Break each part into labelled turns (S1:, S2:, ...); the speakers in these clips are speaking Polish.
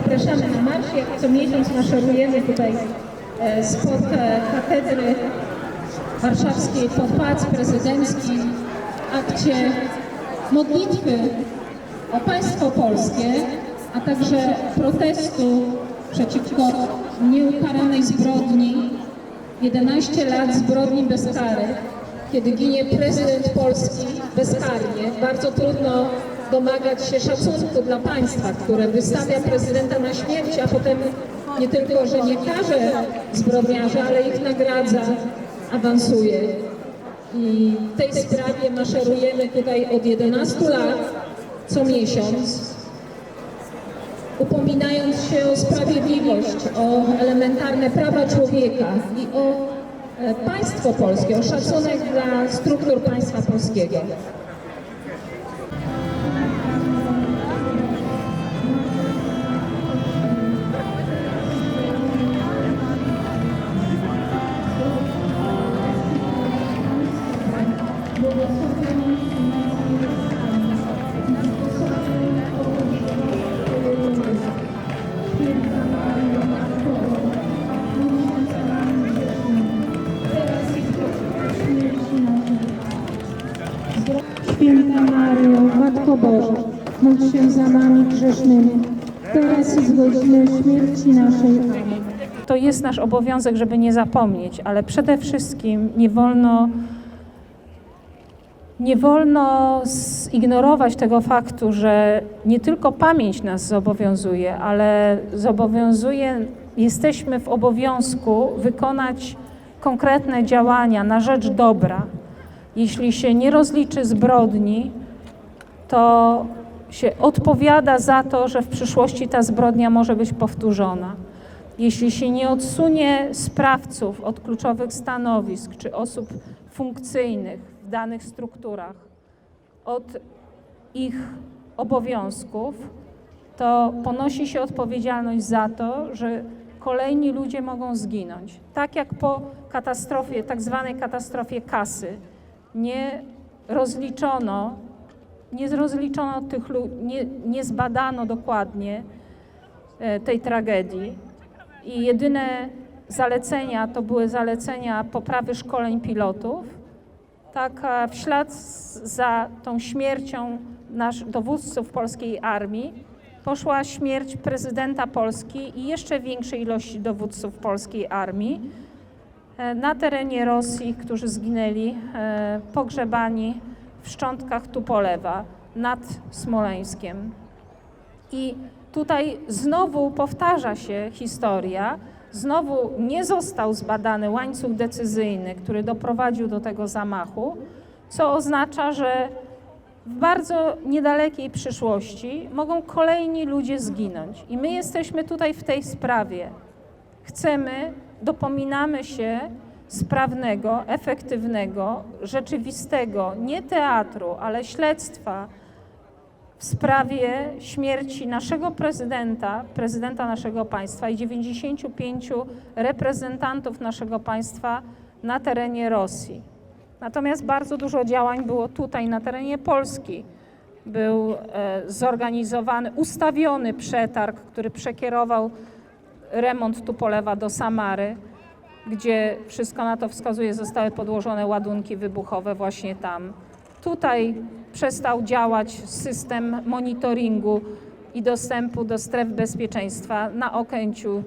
S1: Zapraszamy na marsz, co miesiąc maszerujemy tutaj e, spod e, katedry warszawskiej po Pałac Prezydencki w akcie modlitwy o państwo polskie, a także protestu przeciwko nieukaranej zbrodni 11 lat zbrodni bezkarnych, kiedy ginie prezydent Polski bezkarnie. Bardzo trudno domagać się szacunku dla państwa, które wystawia prezydenta na śmierć, a potem nie tylko, że nie karze zbrodniarzy, ale ich nagradza, awansuje. I w tej sprawie maszerujemy tutaj od 11 lat, co miesiąc, upominając się o sprawiedliwość, o elementarne prawa człowieka i o e, państwo polskie, o szacunek dla struktur państwa polskiego.
S2: Matko Boża, módl się za nami grzesznymi, teraz i w godzinę śmierci naszej.
S3: To jest nasz obowiązek, żeby nie zapomnieć, ale przede wszystkim nie wolno, nie wolno zignorować tego faktu, że nie tylko pamięć nas zobowiązuje, ale zobowiązuje, jesteśmy w obowiązku wykonać konkretne działania na rzecz dobra. Jeśli się nie rozliczy zbrodni, to się odpowiada za to, że w przyszłości ta zbrodnia może być powtórzona. Jeśli się nie odsunie sprawców od kluczowych stanowisk czy osób funkcyjnych w danych strukturach od ich obowiązków, to ponosi się odpowiedzialność za to, że kolejni ludzie mogą zginąć. Tak jak po katastrofie, tak zwanej katastrofie kasy, nie rozliczono, nie rozliczono tych ludzi, nie, nie zbadano dokładnie e, tej tragedii i jedyne zalecenia to były zalecenia poprawy szkoleń pilotów. Tak e, w ślad za tą śmiercią nasz, dowódców polskiej armii poszła śmierć prezydenta Polski i jeszcze większej ilości dowódców polskiej armii e, na terenie Rosji, którzy zginęli pogrzebani w szczątkach Tupolewa nad Smoleńskiem. I tutaj znowu powtarza się historia, znowu nie został zbadany łańcuch decyzyjny, który doprowadził do tego zamachu, co oznacza, że w bardzo niedalekiej przyszłości mogą kolejni ludzie zginąć. I my jesteśmy tutaj w tej sprawie. Chcemy, dopominamy się sprawnego, efektywnego, rzeczywistego, nie teatru, ale śledztwa w sprawie śmierci naszego prezydenta, prezydenta naszego państwa i 95 reprezentantów naszego państwa na terenie Rosji. Natomiast bardzo dużo działań było tutaj na terenie Polski. Był e, zorganizowany, ustawiony przetarg, który przekierował remont Tupolewa do Samary, gdzie wszystko na to wskazuje, zostały podłożone ładunki wybuchowe właśnie tam. Tutaj przestał działać system monitoringu i dostępu do stref bezpieczeństwa na Okęciu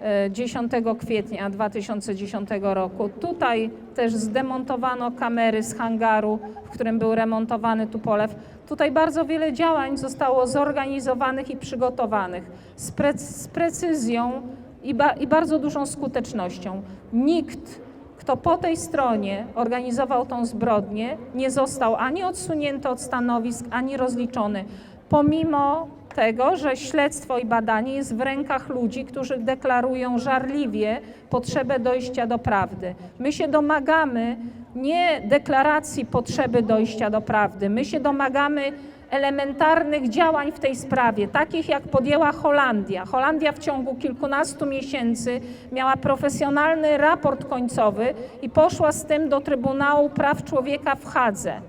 S3: e, 10 kwietnia 2010 roku. Tutaj też zdemontowano kamery z hangaru, w którym był remontowany Tupolew. Tutaj bardzo wiele działań zostało zorganizowanych i przygotowanych z precyzją i, ba i bardzo dużą skutecznością. Nikt kto po tej stronie organizował tą zbrodnię, nie został ani odsunięty od stanowisk, ani rozliczony, pomimo tego, że śledztwo i badanie jest w rękach ludzi, którzy deklarują żarliwie potrzebę dojścia do prawdy. My się domagamy nie deklaracji potrzeby dojścia do prawdy, my się domagamy elementarnych działań w tej sprawie, takich jak podjęła Holandia. Holandia w ciągu kilkunastu miesięcy miała profesjonalny raport końcowy i poszła z tym do Trybunału Praw Człowieka w Hadze,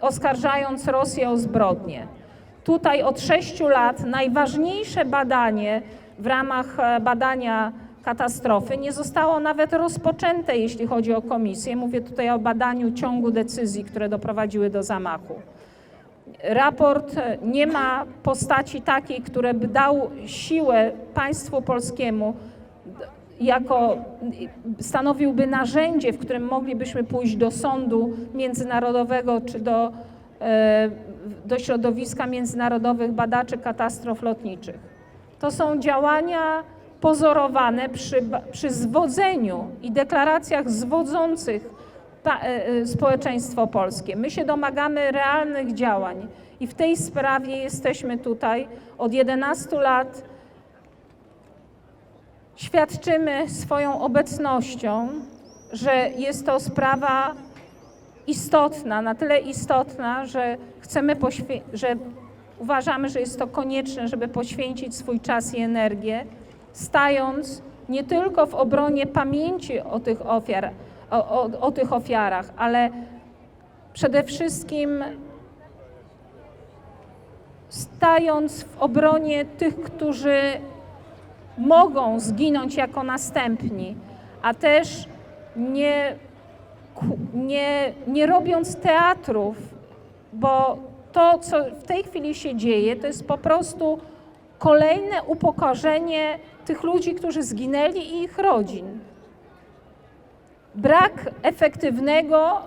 S3: oskarżając Rosję o zbrodnie. Tutaj od sześciu lat najważniejsze badanie w ramach e, badania katastrofy nie zostało nawet rozpoczęte, jeśli chodzi o komisję. Mówię tutaj o badaniu ciągu decyzji, które doprowadziły do zamachu. Raport nie ma postaci takiej, które by dał siłę państwu polskiemu, jako stanowiłby narzędzie, w którym moglibyśmy pójść do sądu międzynarodowego czy do, e, do środowiska międzynarodowych badaczy katastrof lotniczych. To są działania pozorowane przy, przy zwodzeniu i deklaracjach zwodzących społeczeństwo polskie. My się domagamy realnych działań i w tej sprawie jesteśmy tutaj od 11 lat. Świadczymy swoją obecnością, że jest to sprawa istotna, na tyle istotna, że chcemy że uważamy, że jest to konieczne, żeby poświęcić swój czas i energię, stając nie tylko w obronie pamięci o tych ofiar, o, o, o tych ofiarach, ale przede wszystkim stając w obronie tych, którzy mogą zginąć jako następni, a też nie, nie, nie robiąc teatrów, bo to, co w tej chwili się dzieje, to jest po prostu kolejne upokorzenie tych ludzi, którzy zginęli i ich rodzin. Brak efektywnego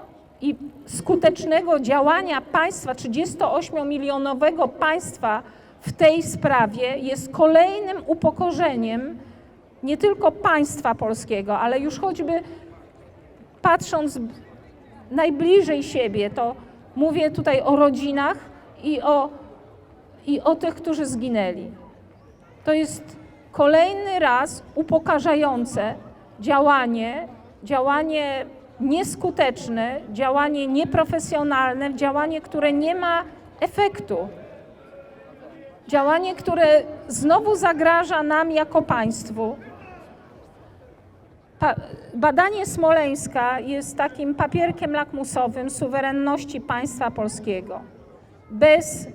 S3: i skutecznego działania państwa, 38-milionowego państwa w tej sprawie jest kolejnym upokorzeniem nie tylko państwa polskiego, ale już choćby patrząc najbliżej siebie, to mówię tutaj o rodzinach i o, i o tych, którzy zginęli. To jest kolejny raz upokarzające działanie, działanie nieskuteczne, działanie nieprofesjonalne, działanie, które nie ma efektu. Działanie, które znowu zagraża nam jako państwu. Pa- badanie Smoleńska jest takim papierkiem lakmusowym suwerenności państwa polskiego. Bez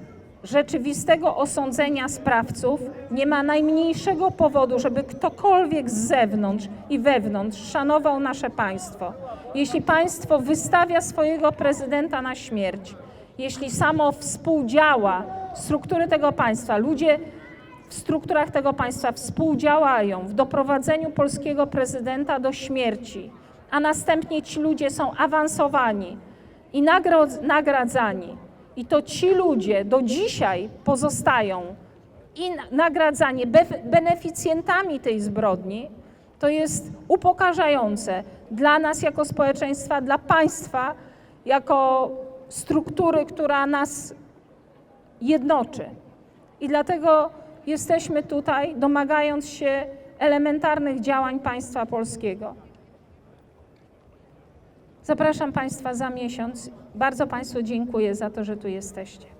S3: rzeczywistego osądzenia sprawców nie ma najmniejszego powodu, żeby ktokolwiek z zewnątrz i wewnątrz szanował nasze państwo. Jeśli państwo wystawia swojego prezydenta na śmierć, jeśli samo współdziała struktury tego państwa, ludzie w strukturach tego państwa współdziałają w doprowadzeniu polskiego prezydenta do śmierci, a następnie ci ludzie są awansowani i nagradzani. I to ci ludzie do dzisiaj pozostają i na- nagradzani bef- beneficjentami tej zbrodni, to jest upokarzające dla nas jako społeczeństwa, dla państwa jako struktury, która nas jednoczy. I dlatego jesteśmy tutaj, domagając się elementarnych działań państwa polskiego. Zapraszam Państwa za miesiąc. Bardzo Państwu dziękuję za to, że tu jesteście.